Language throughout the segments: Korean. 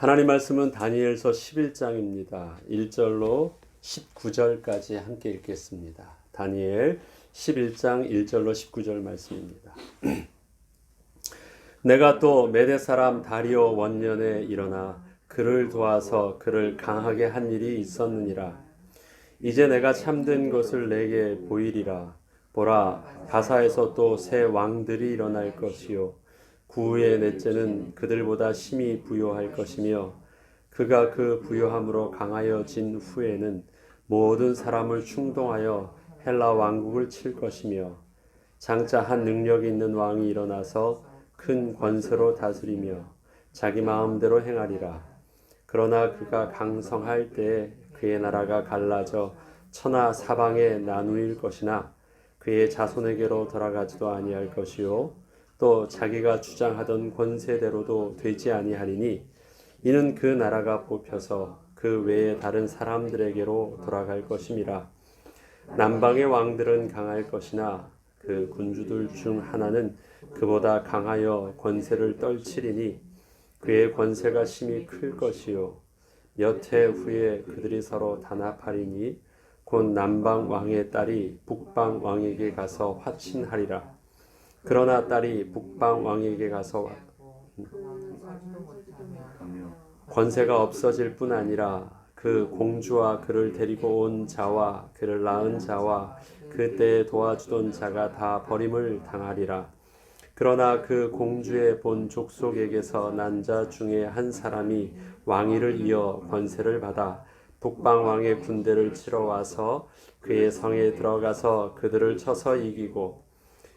하나님 말씀은 다니엘서 11장입니다. 1절로 19절까지 함께 읽겠습니다. 다니엘 11장 1절로 19절 말씀입니다. 내가 또 메대 사람 다리오 원년에 일어나 그를 도와서 그를 강하게 한 일이 있었느니라. 이제 내가 참된 것을 내게 보이리라. 보라, 바사에서 또 새 왕들이 일어날 것이요. 구의 넷째는 그들보다 심히 부요할 것이며 그가 그 부요함으로 강하여진 후에는 모든 사람을 충동하여 헬라 왕국을 칠 것이며 장차 한 능력 있는 왕이 일어나서 큰 권세로 다스리며 자기 마음대로 행하리라. 그러나 그가 강성할 때에 그의 나라가 갈라져 천하 사방에 나누일 것이나 그의 자손에게로 돌아가지도 아니할 것이요 또 자기가 주장하던 권세대로도 되지 아니하리니 이는 그 나라가 뽑혀서 그 외의 다른 사람들에게로 돌아갈 것임이라. 남방의 왕들은 강할 것이나 그 군주들 중 하나는 그보다 강하여 권세를 떨치리니 그의 권세가 심히 클 것이요. 몇해 후에 그들이 서로 단합하리니 곧 남방 왕의 딸이 북방 왕에게 가서 화친하리라 그러나 딸이 북방 왕에게 가서 권세가 없어질 뿐 아니라 그 공주와 그를 데리고 온 자와 그를 낳은 자와 그때 도와주던 자가 다 버림을 당하리라. 그러나 그 공주의 본 족속에게서 난 자 중에 한 사람이 왕위를 이어 권세를 받아 북방 왕의 군대를 치러 와서 그의 성에 들어가서 그들을 쳐서 이기고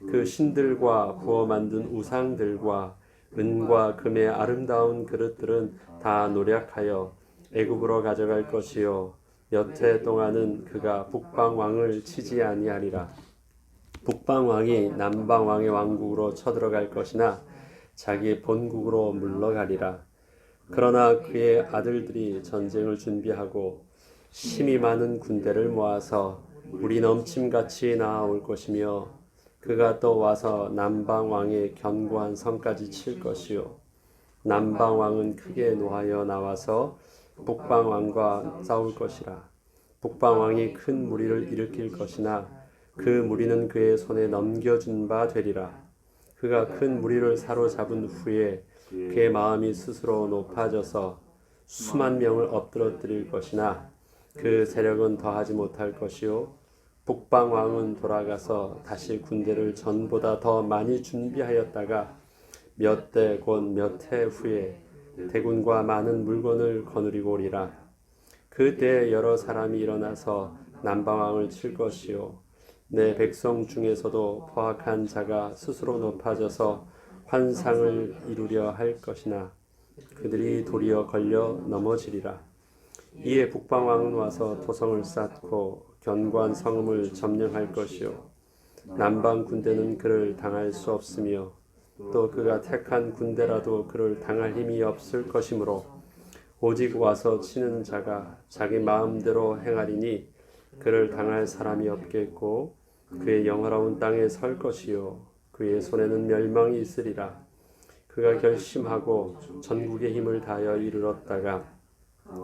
그 신들과 부어 만든 우상들과 은과 금의 아름다운 그릇들은 다 노력하여 애굽으로 가져갈 것이요. 몇해 동안은 그가 북방 왕을 치지 아니하리라. 북방 왕이 남방 왕의 왕국으로 쳐들어갈 것이나 자기 본국으로 물러가리라. 그러나 그의 아들들이 전쟁을 준비하고 힘이 많은 군대를 모아서 물이 넘침같이 나아올 것이며 그가 또 와서 남방 왕의 견고한 성까지 칠 것이요. 남방 왕은 크게 노하여 나와서 북방 왕과 싸울 것이라. 북방 왕이 큰 무리를 일으킬 것이나 그 무리는 그의 손에 넘겨준 바 되리라. 그가 큰 무리를 사로잡은 후에 그의 마음이 스스로 높아져서 수만 명을 엎드러뜨릴 것이나 그 세력은 더하지 못할 것이요 북방 왕은 돌아가서 다시 군대를 전보다 더 많이 준비하였다가 몇 대 곧 몇 해 후에 대군과 많은 물건을 거느리고 오리라. 그때 여러 사람이 일어나서 남방 왕을 칠 것이요 내 백성 중에서도 포악한 자가 스스로 높아져서 환상을 이루려 할 것이나 그들이 도리어 걸려 넘어지리라. 이에 북방 왕은 와서 도성을 쌓고 견고한 성읍을 점령할 것이요. 남방 군대는 그를 당할 수 없으며 또 그가 택한 군대라도 그를 당할 힘이 없을 것이므로 오직 와서 치는 자가 자기 마음대로 행하리니 그를 당할 사람이 없겠고 그의 영화로운 땅에 설 것이요. 그의 손에는 멸망이 있으리라. 그가 결심하고 전국의 힘을 다하여 이르렀다가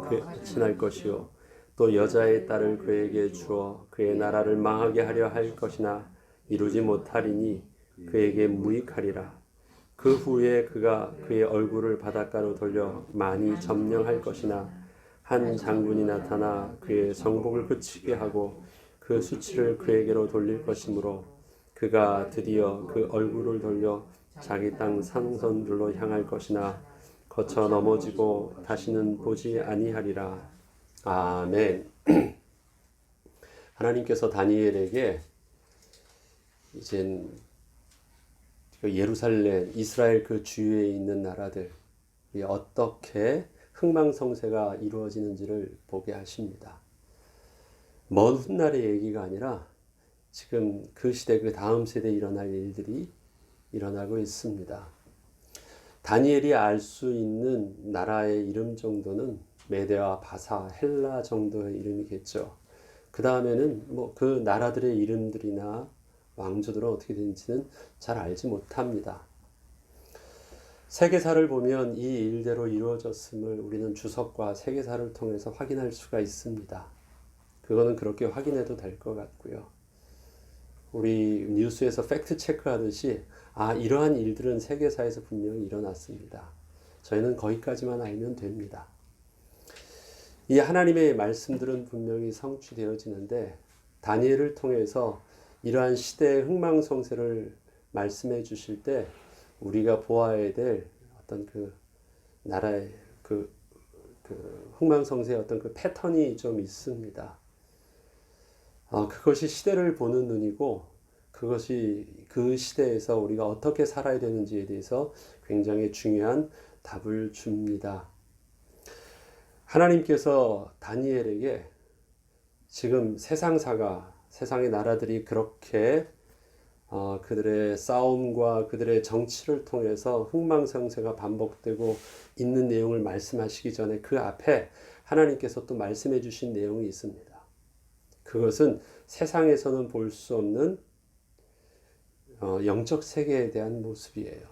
그 친할 것이요 또 여자의 딸을 그에게 주어 그의 나라를 망하게 하려 할 것이나 이루지 못하리니 그에게 무익하리라. 그 후에 그가 그의 얼굴을 바닷가로 돌려 많이 점령할 것이나 한 장군이 나타나 그의 정복을 그치게 하고 그 수치를 그에게로 돌릴 것이므로 그가 드디어 그 얼굴을 돌려 자기 땅 상선들로 향할 것이나 거쳐 넘어지고 다시는 보지 아니하리라. 아멘. 하나님께서 다니엘에게 이제 그 예루살렘, 이스라엘 그 주위에 있는 나라들 어떻게 흥망성쇠가 이루어지는지를 보게 하십니다. 먼 훗날의 얘기가 아니라 지금 그 시대 그 다음 세대에 일어날 일들이 일어나고 있습니다. 다니엘이 알 수 있는 나라의 이름 정도는 메데와 바사, 헬라 정도의 이름이겠죠. 그 다음에는 뭐 그 나라들의 이름들이나 왕조들은 어떻게 되는지는 잘 알지 못합니다. 세계사를 보면 이 일대로 이루어졌음을 우리는 주석과 세계사를 통해서 확인할 수가 있습니다. 그거는 그렇게 확인해도 될 것 같고요. 우리 뉴스에서 팩트 체크하듯이 아 이러한 일들은 세계사에서 분명히 일어났습니다. 저희는 거기까지만 알면 됩니다. 이 하나님의 말씀들은 분명히 성취되어지는데 다니엘을 통해서 이러한 시대의 흥망성쇠를 말씀해 주실 때 우리가 보아야 될 어떤 그 나라의 그, 그 흥망성쇠의 어떤 그 패턴이 좀 있습니다. 어, 그것이 시대를 보는 눈이고 그것이 그 시대에서 우리가 어떻게 살아야 되는지에 대해서 굉장히 중요한 답을 줍니다. 하나님께서 다니엘에게 지금 세상사가 세상의 나라들이 그렇게 어, 그들의 싸움과 그들의 정치를 통해서 흥망성쇠가 반복되고 있는 내용을 말씀하시기 전에 그 앞에 하나님께서 또 말씀해 주신 내용이 있습니다. 그것은 세상에서는 볼 수 없는 어, 영적 세계에 대한 모습이에요.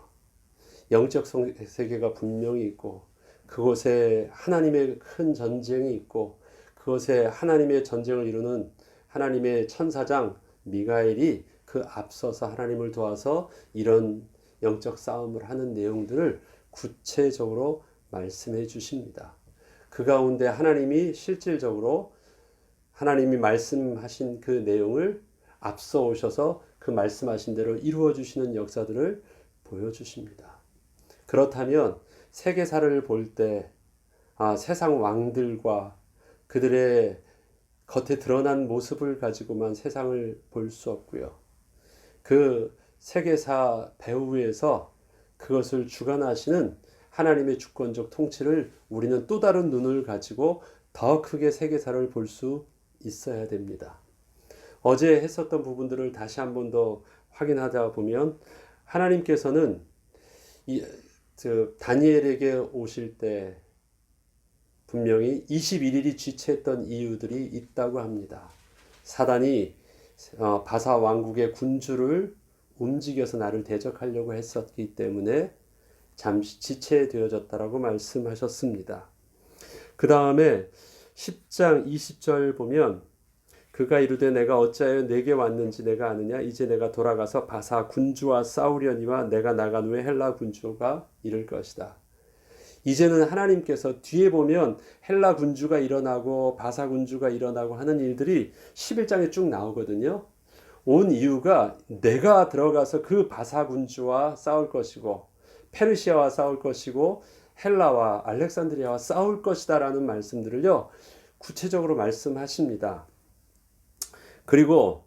영적 세계가 분명히 있고 그곳에 하나님의 큰 전쟁이 있고 그것에 하나님의 전쟁을 이루는 하나님의 천사장 미가엘이 그 앞서서 하나님을 도와서 이런 영적 싸움을 하는 내용들을 구체적으로 말씀해 주십니다. 그 가운데 하나님이 실질적으로 하나님이 말씀하신 그 내용을 앞서 오셔서 그 말씀하신 대로 이루어 주시는 역사들을 보여주십니다. 그렇다면 세계사를 볼 때, 아, 세상 왕들과 그들의 겉에 드러난 모습을 가지고만 세상을 볼 수 없고요. 그 세계사 배후에서 그것을 주관하시는 하나님의 주권적 통치를 우리는 또 다른 눈을 가지고 더 크게 세계사를 볼 수 있어야 됩니다. 어제 했었던 부분들을 다시 한 번 더 확인하다 보면 하나님께서는 이, 저, 다니엘에게 오실 때 분명히 21일이 지체했던 이유들이 있다고 합니다. 사단이 어, 바사 왕국의 군주를 움직여서 나를 대적하려고 했었기 때문에 잠시 지체되어졌다라고 말씀하셨습니다. 그 다음에 10장 20절 보면 그가 이르되 내가 어찌하여 내게 왔는지 내가 아느냐 이제 내가 돌아가서 바사 군주와 싸우려니와 내가 나간 후에 헬라 군주가 이를 것이다. 이제는 하나님께서 뒤에 보면 헬라 군주가 일어나고 바사 군주가 일어나고 하는 일들이 11장에 쭉 나오거든요. 온 이유가 내가 들어가서 그 바사 군주와 싸울 것이고 페르시아와 싸울 것이고 헬라와 알렉산드리아와 싸울 것이다라는 말씀들을요. 구체적으로 말씀하십니다. 그리고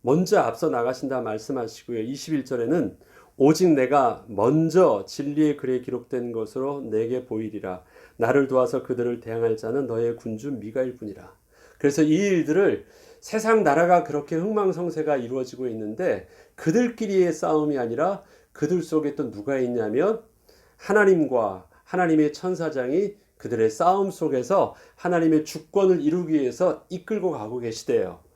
먼저 앞서 나가신다 말씀하시고요. 21절에는 오직 내가 먼저 진리의 글에 기록된 것으로 내게 보이리라. 나를 도와서 그들을 대항할 자는 너의 군주 미가일 뿐이라. 그래서 이 일들을 세상 나라가 그렇게 흥망성쇠가 이루어지고 있는데 그들끼리의 싸움이 아니라 그들 속에 또 누가 있냐면 하나님과 하나님의 천사장이 그들의 싸움 속에서 하나님의 주권을 이루기 위해서 이끌고 가고 계시대요.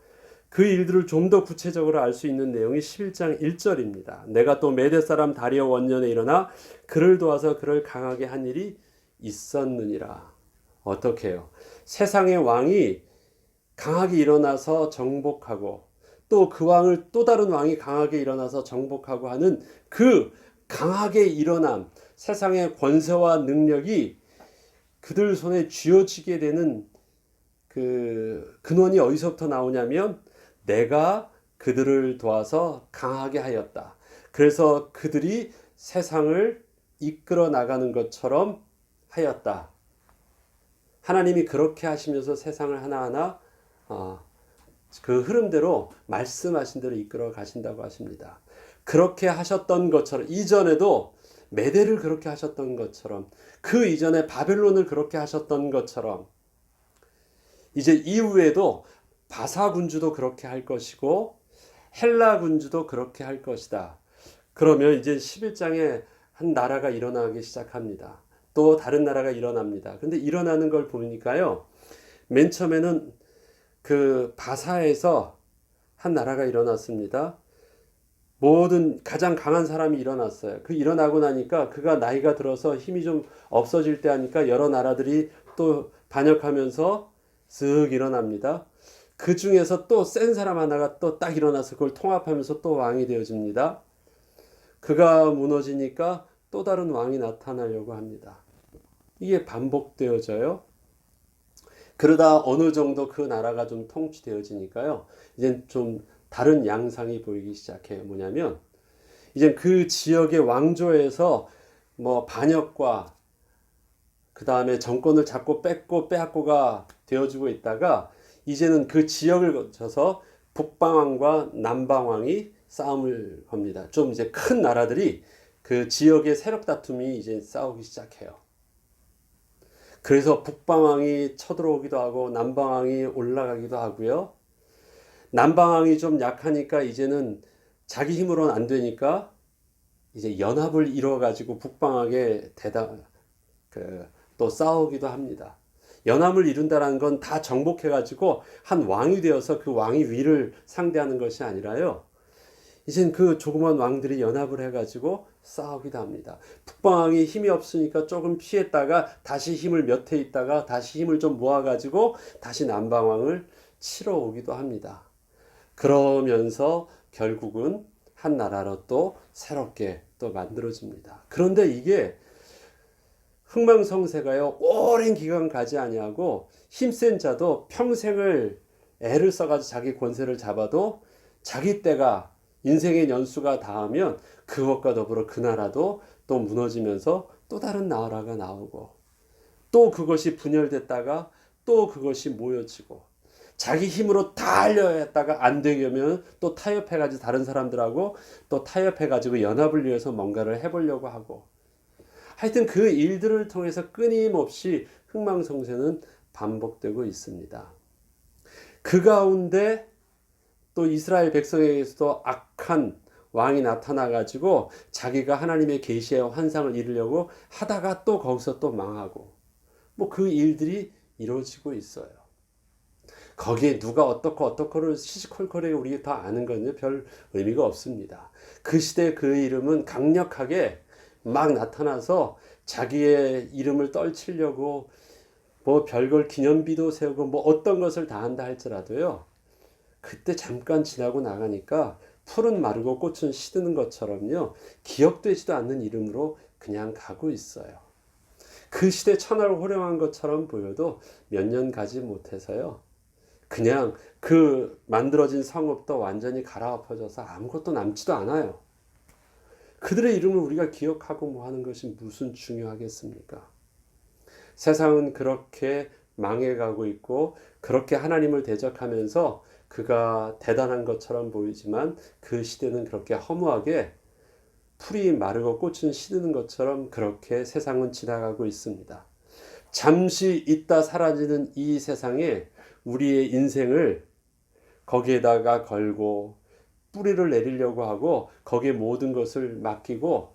그 일들을 좀 더 구체적으로 알 수 있는 내용이 11장 1절입니다. 내가 또 메대 사람 다리오 원년에 일어나 그를 도와서 그를 강하게 한 일이 있었느니라. 어떻게 해요? 세상의 왕이 강하게 일어나서 정복하고 또 그 왕을 또 다른 왕이 강하게 일어나서 정복하고 하는 그 강하게 일어남, 세상의 권세와 능력이 그들 손에 쥐어지게 되는 그 근원이 어디서부터 나오냐면 내가 그들을 도와서 강하게 하였다. 그래서 그들이 세상을 이끌어 나가는 것처럼 하였다. 하나님이 그렇게 하시면서 세상을 하나하나 어, 그 흐름대로 말씀하신 대로 이끌어 가신다고 하십니다. 그렇게 하셨던 것처럼 이전에도 메대를 그렇게 하셨던 것처럼 그 이전에 바벨론을 그렇게 하셨던 것처럼 이제 이후에도 바사 군주도 그렇게 할 것이고 헬라 군주도 그렇게 할 것이다. 그러면 이제 11장에 한 나라가 일어나기 시작합니다. 또 다른 나라가 일어납니다. 근데 일어나는 걸 보니까요. 맨 처음에는 그 바사에서 한 나라가 일어났습니다. 모든 가장 강한 사람이 일어났어요. 그 일어나고 나니까 그가 나이가 들어서 힘이 좀 없어질 때 하니까 여러 나라들이 또 반역하면서 쓱 일어납니다. 그 중에서 또 센 사람 하나가 또 딱 일어나서 그걸 통합하면서 또 왕이 되어집니다. 그가 무너지니까 또 다른 왕이 나타나려고 합니다. 이게 반복되어져요. 그러다 어느 정도 그 나라가 좀 통치되어지니까요. 이제 좀 다른 양상이 보이기 시작해요. 뭐냐면 이제 그 지역의 왕조에서 뭐 반역과 그 다음에 정권을 잡고 뺏고 빼앗고가 되어주고 있다가 이제는 그 지역을 거쳐서 북방왕과 남방왕이 싸움을 겁니다. 좀 이제 큰 나라들이 그 지역의 세력 다툼이 이제 싸우기 시작해요. 그래서 북방왕이 쳐들어오기도 하고 남방왕이 올라가기도 하고요. 남방왕이 좀 약하니까 이제는 자기 힘으로는 안 되니까 이제 연합을 이뤄 가지고 북방왕에 대다 그 또 싸우기도 합니다. 연합을 이룬다는 건 다 정복해 가지고 한 왕이 되어서 그 왕이 위를 상대하는 것이 아니라요. 이젠 그 조그만 왕들이 연합을 해가지고 싸우기도 합니다. 북방왕이 힘이 없으니까 조금 피했다가 다시 힘을 몇 해 있다가 다시 힘을 좀 모아가지고 다시 남방왕을 치러 오기도 합니다. 그러면서 결국은 한 나라로 또 새롭게 또 만들어집니다. 그런데 이게 흥망성쇠가요 오랜 기간 가지 아니하고 힘센 자도 평생을 애를 써가지고 자기 권세를 잡아도 자기 때가 인생의 연수가 닿으면 그것과 더불어 그 나라도 또 무너지면서 또 다른 나라가 나오고 또 그것이 분열됐다가 또 그것이 모여지고 자기 힘으로 다 하려 했다가 안 되면 또 타협해가지고 다른 사람들하고 또 타협해가지고 연합을 위해서 뭔가를 해보려고 하고 하여튼 그 일들을 통해서 끊임없이 흥망성쇠는 반복되고 있습니다. 그 가운데 또 이스라엘 백성에게서도 악한 왕이 나타나 가지고 자기가 하나님의 계시의 환상을 이루려고 하다가 또 거기서 또 망하고 뭐 그 일들이 이루어지고 있어요. 거기에 누가 어떻고 어떻고를 시시콜콜하게 우리가 다 아는 건요 별 의미가 없습니다. 그 시대 그 이름은 강력하게 막 나타나서 자기의 이름을 떨치려고 뭐 별걸 기념비도 세우고 뭐 어떤 것을 다 한다 할지라도요. 그때 잠깐 지나고 나가니까 풀은 마르고 꽃은 시드는 것처럼요. 기억되지도 않는 이름으로 그냥 가고 있어요. 그 시대 천하를 호령한 것처럼 보여도 몇 년 가지 못해서요. 그냥 그 만들어진 성읍도 완전히 갈아엎어져서 아무것도 남지도 않아요. 그들의 이름을 우리가 기억하고 뭐 하는 것이 무슨 중요하겠습니까? 세상은 그렇게 망해가고 있고 그렇게 하나님을 대적하면서 그가 대단한 것처럼 보이지만 그 시대는 그렇게 허무하게 풀이 마르고 꽃은 시드는 것처럼 그렇게 세상은 지나가고 있습니다. 잠시 있다 사라지는 이 세상에 우리의 인생을 거기에다가 걸고 뿌리를 내리려고 하고 거기에 모든 것을 맡기고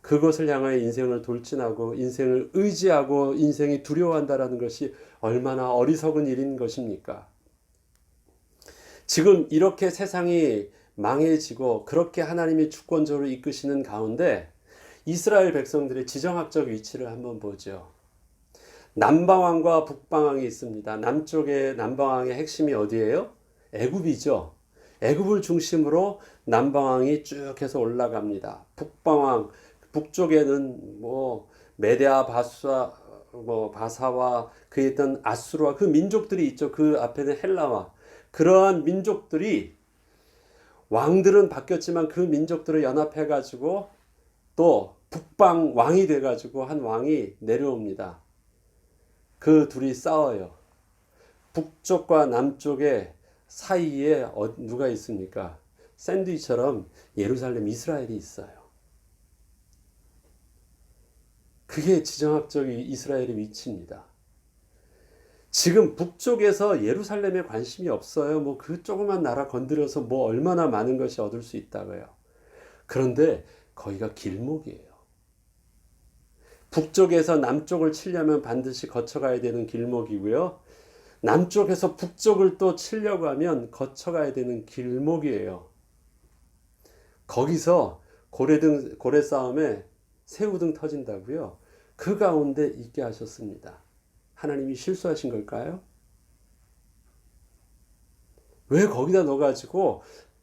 그것을 향하여 인생을 돌진하고 인생을 의지하고 인생이 두려워한다라는 것이 얼마나 어리석은 일인 것입니까? 지금 이렇게 세상이 망해지고 그렇게 하나님이 주권적으로 이끄시는 가운데 이스라엘 백성들의 지정학적 위치를 한번 보죠. 남방왕과 북방왕이 있습니다. 남쪽에 남방왕의 핵심이 어디예요? 애굽이죠. 애굽을 중심으로 남방왕이 쭉 해서 올라갑니다. 북방왕 북쪽에는 뭐 메데아 바사 뭐 바사와 그 있던 아수르와 그 민족들이 있죠. 그 앞에는 헬라와 그러한 민족들이 왕들은 바뀌었지만 그 민족들을 연합해 가지고 또 북방 왕이 돼 가지고 한 왕이 내려옵니다. 그 둘이 싸워요. 북쪽과 남쪽에 사이에 어, 누가 있습니까? 샌드위처럼 예루살렘 이스라엘이 있어요. 그게 지정학적 이스라엘의 위치입니다. 지금 북쪽에서 예루살렘에 관심이 없어요. 뭐 그 조그만 나라 건드려서 뭐 얼마나 많은 것이 얻을 수 있다고요. 그런데 거기가 길목이에요. 북쪽에서 남쪽을 치려면 반드시 거쳐가야 되는 길목이고요. 남쪽에서 북쪽을 또 치려고 하면 거쳐가야 되는 길목이에요. 거기서 고래등 고래 싸움에 새우등 터진다고요. 그 가운데 있게 하셨습니다. 하나님이 실수하신 걸까요? 왜 거기다 넣어가지고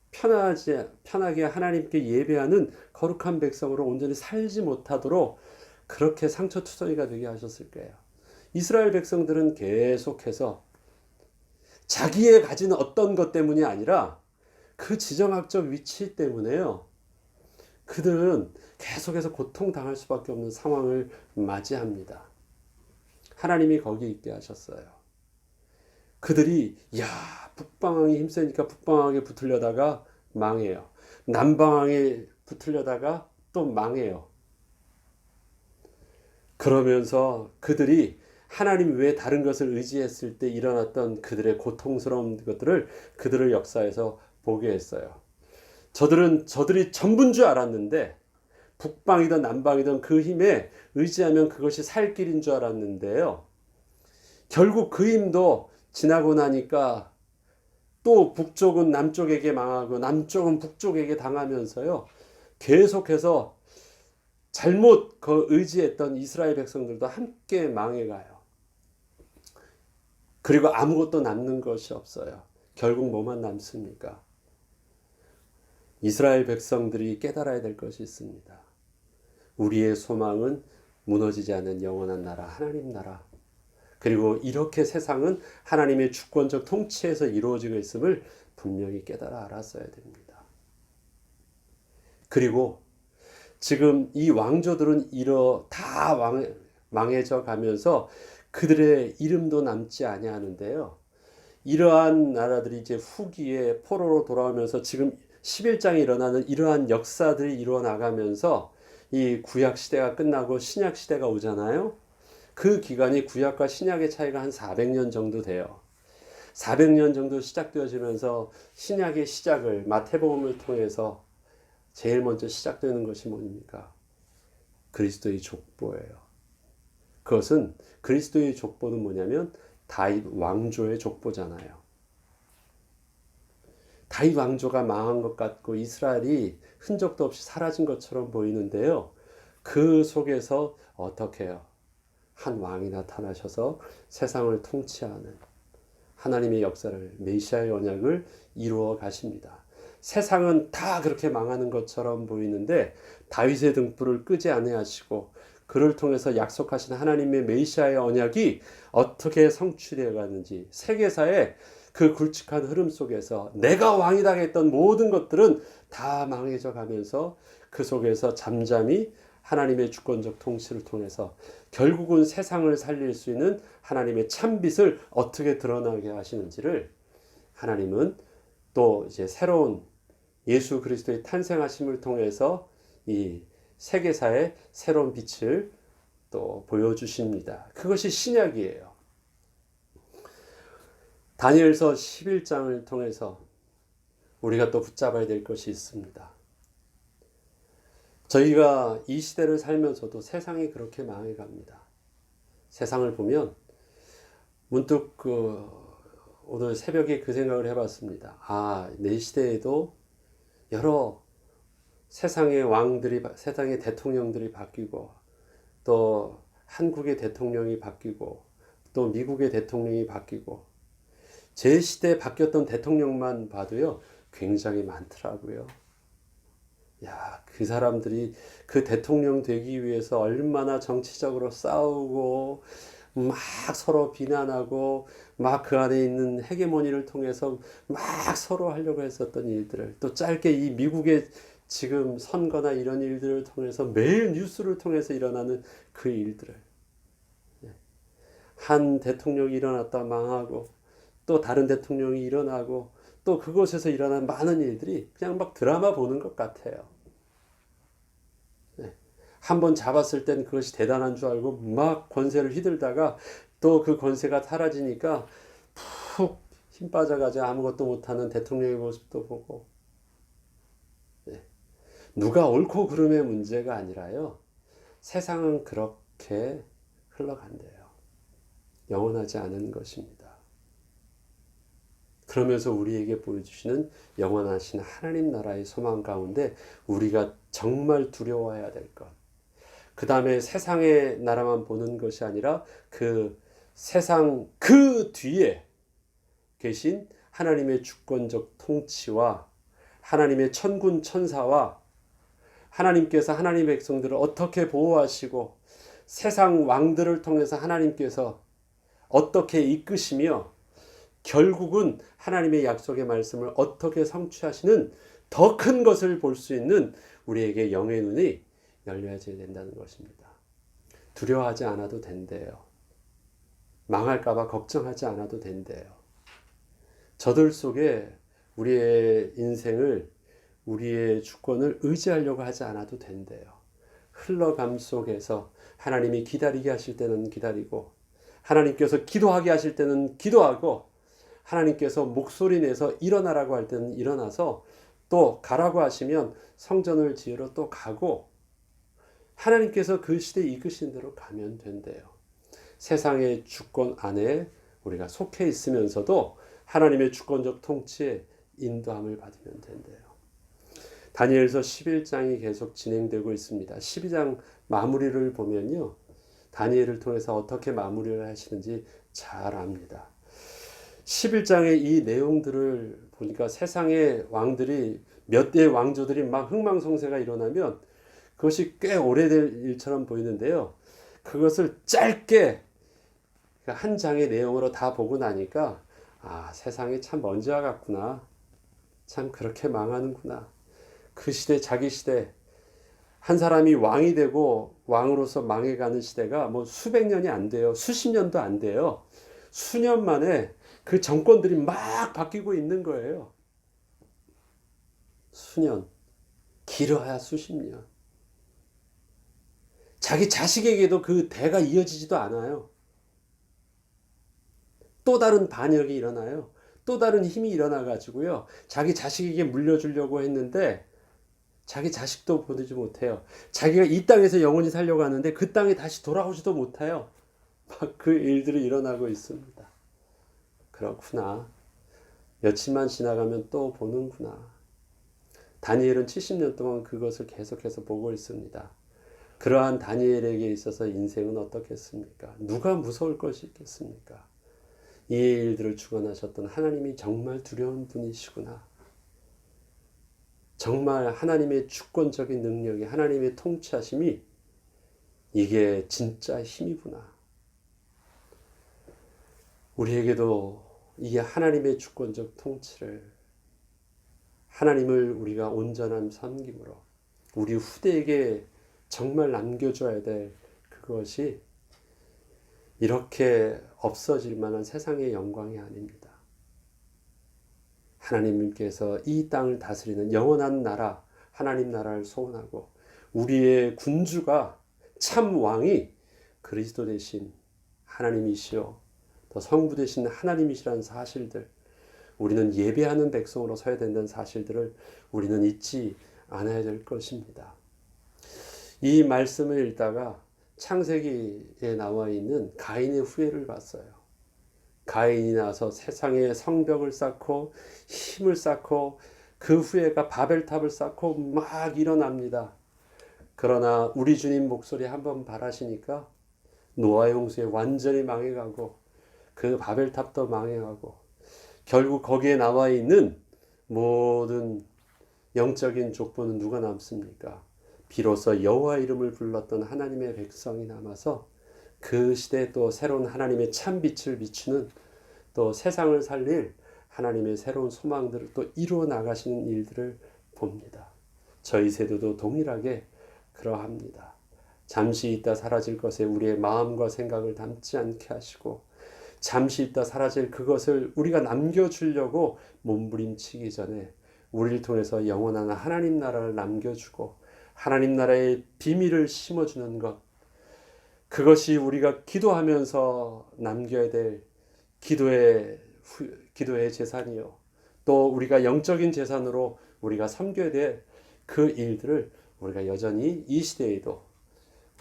편하지 편하게 하나님께 예배하는 거룩한 백성으로 온전히 살지 못하도록 그렇게 상처투성이가 되게 하셨을 거예요. 이스라엘 백성들은 계속해서 자기의 가진 어떤 것 때문이 아니라 그 지정학적 위치 때문에요. 그들은 계속해서 고통당할 수밖에 없는 상황을 맞이합니다. 하나님이 거기 있게 하셨어요. 그들이 야 북방왕이 힘세니까 북방왕에 붙으려다가 망해요. 남방왕에 붙으려다가 또 망해요. 그러면서 그들이 하나님 외에 다른 것을 의지했을 때 일어났던 그들의 고통스러운 것들을 그들의 역사에서 보게 했어요. 저들은 저들이 전부인 줄 알았는데 북방이든 남방이든 그 힘에 의지하면 그것이 살 길인 줄 알았는데요. 결국 그 힘도 지나고 나니까 또 북쪽은 남쪽에게 망하고 남쪽은 북쪽에게 당하면서요. 계속해서 잘못 그 의지했던 이스라엘 백성들도 함께 망해가요. 그리고 아무것도 남는 것이 없어요. 결국 뭐만 남습니까? 이스라엘 백성들이 깨달아야 될 것이 있습니다. 우리의 소망은 무너지지 않는 영원한 나라, 하나님 나라. 그리고 이렇게 세상은 하나님의 주권적 통치에서 이루어지고 있음을 분명히 깨달아 알았어야 됩니다. 그리고 지금 이 왕조들은 이러 다 왕, 망해져 가면서 그들의 이름도 남지 아니하는데요. 이러한 나라들이 이제 후기에 포로로 돌아오면서 지금 11장에 일어나는 이러한 역사들이 이루어 나가면서 이 구약 시대가 끝나고 신약 시대가 오잖아요. 그 기간이 구약과 신약의 차이가 한 400년 정도 돼요. 400년 정도 시작되어지면서 신약의 시작을 마태복음을 통해서 제일 먼저 시작되는 것이 뭡니까? 그리스도의 족보예요. 그것은 그리스도의 족보는 뭐냐면 다윗 왕조의 족보잖아요. 다윗 왕조가 망한 것 같고 이스라엘이 흔적도 없이 사라진 것처럼 보이는데요. 그 속에서 어떻게 해요? 한 왕이 나타나셔서 세상을 통치하는 하나님의 역사를 메시아의 언약을 이루어 가십니다. 세상은 다 그렇게 망하는 것처럼 보이는데 다윗의 등불을 끄지 아니하시고 그를 통해서 약속하신 하나님의 메시아의 언약이 어떻게 성취되어 가는지 세계사의 그 굵직한 흐름 속에서 내가 왕이다 했던 모든 것들은 다 망해져 가면서 그 속에서 잠잠히 하나님의 주권적 통치를 통해서 결국은 세상을 살릴 수 있는 하나님의 참빛을 어떻게 드러나게 하시는지를 하나님은 또 이제 새로운 예수 그리스도의 탄생하심을 통해서 이 세계사의 새로운 빛을 또 보여주십니다. 그것이 신약이에요. 다니엘서 11장을 통해서 우리가 또 붙잡아야 될 것이 있습니다. 저희가 이 시대를 살면서도 세상이 그렇게 망해갑니다. 세상을 보면 문득 그 오늘 새벽에 그 생각을 해봤습니다. 아, 내 시대에도 여러 세상의 왕들이, 세상의 대통령들이 바뀌고, 또 한국의 대통령이 바뀌고, 또 미국의 대통령이 바뀌고, 제 시대에 바뀌었던 대통령만 봐도요, 굉장히 많더라고요. 야, 그 사람들이 그 대통령 되기 위해서 얼마나 정치적으로 싸우고, 막 서로 비난하고 막 그 안에 있는 헤게모니를 통해서 막 서로 하려고 했었던 일들을 또 짧게 이 미국의 지금 선거나 이런 일들을 통해서 매일 뉴스를 통해서 일어나는 그 일들을 예. 한 대통령이 일어났다 망하고 또 다른 대통령이 일어나고 또 그곳에서 일어난 많은 일들이 그냥 막 드라마 보는 것 같아요. 한번 잡았을 땐 그것이 대단한 줄 알고 막 권세를 휘둘다가 또 그 권세가 사라지니까 푹 힘 빠져가지고 아무것도 못하는 대통령의 모습도 보고 네. 누가 옳고 그름의 문제가 아니라요. 세상은 그렇게 흘러간대요. 영원하지 않은 것입니다. 그러면서 우리에게 보여주시는 영원하신 하나님 나라의 소망 가운데 우리가 정말 두려워해야 될 것. 그 다음에 세상의 나라만 보는 것이 아니라 그 세상 그 뒤에 계신 하나님의 주권적 통치와 하나님의 천군 천사와 하나님께서 하나님의 백성들을 어떻게 보호하시고 세상 왕들을 통해서 하나님께서 어떻게 이끄시며 결국은 하나님의 약속의 말씀을 어떻게 성취하시는 더 큰 것을 볼 수 있는 우리에게 영의 눈이 열려져야 된다는 것입니다. 두려워하지 않아도 된대요. 망할까봐 걱정하지 않아도 된대요. 저들 속에 우리의 인생을 우리의 주권을 의지하려고 하지 않아도 된대요. 흘러감 속에서 하나님이 기다리게 하실 때는 기다리고 하나님께서 기도하게 하실 때는 기도하고 하나님께서 목소리 내서 일어나라고 할 때는 일어나서 또 가라고 하시면 성전을 지으러 또 가고 하나님께서 그 시대에 이끄신 대로 가면 된대요. 세상의 주권 안에 우리가 속해 있으면서도 하나님의 주권적 통치에 인도함을 받으면 된대요. 다니엘서 11장이 계속 진행되고 있습니다. 12장 마무리를 보면요. 다니엘을 통해서 어떻게 마무리를 하시는지 잘 압니다. 11장의 이 내용들을 보니까 세상의 왕들이 몇 대의 왕조들이 막 흥망성쇠가 일어나면 그것이 꽤 오래될 일처럼 보이는데요. 그것을 짧게 한 장의 내용으로 다 보고 나니까 아, 세상이 참 먼지와 같구나. 참 그렇게 망하는구나. 그 시대, 자기 시대, 한 사람이 왕이 되고 왕으로서 망해가는 시대가 뭐 수백 년이 안 돼요. 수십 년도 안 돼요. 수년 만에 그 정권들이 막 바뀌고 있는 거예요. 수년. 길어야 수십 년. 자기 자식에게도 그 대가 이어지지도 않아요. 또 다른 반역이 일어나요. 또 다른 힘이 일어나 가지고요. 자기 자식에게 물려주려고 했는데 자기 자식도 보내지 못해요. 자기가 이 땅에서 영원히 살려고 하는데 그 땅에 다시 돌아오지도 못해요. 막 그 일들이 일어나고 있습니다. 그렇구나. 며칠만 지나가면 또 보는구나. 다니엘은 70년 동안 그것을 계속해서 보고 있습니다. 그러한 다니엘에게 있어서 인생은 어떻겠습니까? 누가 무서울 것이 있겠습니까? 이 일들을 주관하셨던 하나님이 정말 두려운 분이시구나. 정말 하나님의 주권적인 능력이 하나님의 통치하심이 이게 진짜 힘이구나. 우리에게도 이게 하나님의 주권적 통치를 하나님을 우리가 온전한 섬김으로 우리 후대에게 정말 남겨줘야 될 그것이 이렇게 없어질 만한 세상의 영광이 아닙니다. 하나님께서 이 땅을 다스리는 영원한 나라, 하나님 나라를 소원하고 우리의 군주가 참 왕이 그리스도 대신 하나님이시요 더 성부 되신 하나님이시라는 사실들 우리는 예배하는 백성으로 서야 된다는 사실들을 우리는 잊지 않아야 될 것입니다. 이 말씀을 읽다가 창세기에 나와 있는 가인의 후회를 봤어요. 가인이 나서 세상에 성벽을 쌓고 힘을 쌓고 그 후회가 바벨탑을 쌓고 막 일어납니다. 그러나 우리 주님 목소리 한번 바라시니까 노아 용수에 완전히 망해가고 그 바벨탑도 망해가고 결국 거기에 나와 있는 모든 영적인 족보는 누가 남습니까? 비로소 여호와 이름을 불렀던 하나님의 백성이 남아서 그 시대에 또 새로운 하나님의 참 빛을 비추는 또 세상을 살릴 하나님의 새로운 소망들을 또 이루어 나가시는 일들을 봅니다. 저희 세대도 동일하게 그러합니다. 잠시 있다 사라질 것에 우리의 마음과 생각을 담지 않게 하시고 잠시 있다 사라질 그것을 우리가 남겨주려고 몸부림치기 전에 우리를 통해서 영원한 하나님 나라를 남겨주고 하나님 나라의 비밀을 심어주는 것. 그것이 우리가 기도하면서 남겨야 될 기도의, 기도의 재산이요. 또 우리가 영적인 재산으로 우리가 섬겨야 될 그 일들을 우리가 여전히 이 시대에도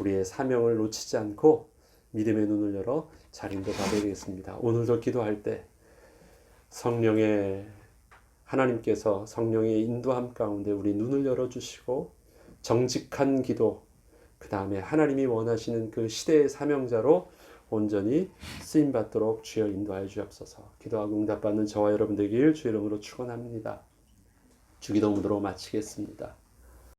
우리의 사명을 놓치지 않고 믿음의 눈을 열어 잘 인도받아야 겠습니다 오늘도 기도할 때 성령의 하나님께서 성령의 인도함 가운데 우리 눈을 열어 주시고 정직한 기도 그 다음에 하나님이 원하시는 그 시대의 사명자로 온전히 쓰임 받도록 주여 인도하여 주옵소서. 기도하고 응답받는 저와 여러분 되길 주 이름으로 축원합니다. 주기도문으로 마치겠습니다.